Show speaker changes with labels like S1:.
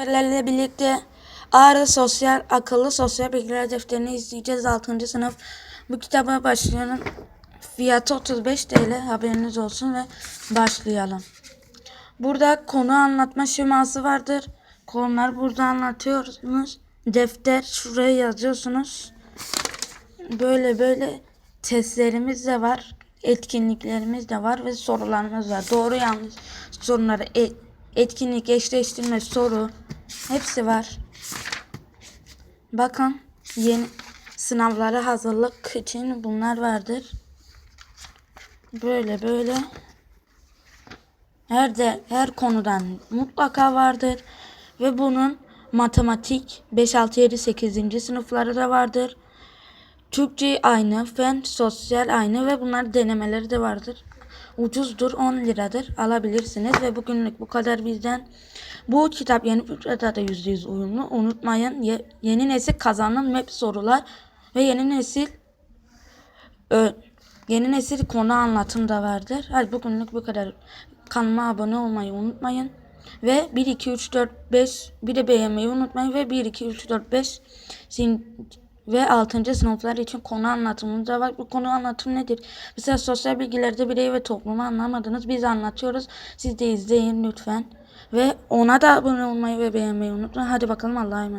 S1: Öğretmenlerle birlikte Ağrı Sosyal Akıllı Sosyal Bilgiler Defterini izleyeceğiz 6. sınıf. Bu kitaba başlayalım. Fiyatı 35 TL haberiniz olsun ve başlayalım. Burada konu anlatma şeması vardır. Konular burada anlatıyorsunuz. Defter şuraya yazıyorsunuz. Böyle böyle testlerimiz de var. Etkinliklerimiz de var ve sorularımız var. Doğru yanlış soruları e- etkinlik, eşleştirme, soru hepsi var. Bakın yeni sınavlara hazırlık için bunlar vardır. Böyle böyle her de her konudan mutlaka vardır ve bunun matematik 5 6 7 8. sınıfları da vardır. Türkçe aynı, fen, sosyal aynı ve bunlar denemeleri de vardır. Ucuzdur 10 liradır alabilirsiniz ve bugünlük bu kadar bizden. Bu kitap yeni fıkrata da %100 uyumlu. Unutmayın ye- yeni nesil kazanım map sorular ve yeni nesil ö- yeni nesil konu anlatım da vardır. Hadi bugünlük bu kadar. Kanalıma abone olmayı unutmayın. Ve 1, 2, 3, 4, 5 bir de beğenmeyi unutmayın. Ve 1, 2, 3, 4, 5 sin- ve 6. sınıflar için konu anlatımımız da var. Bu konu anlatım nedir? Mesela sosyal bilgilerde birey ve toplumu anlamadınız. Biz anlatıyoruz. Siz de izleyin lütfen. Ve ona da abone olmayı ve beğenmeyi unutmayın. Hadi bakalım Allah'a emanet.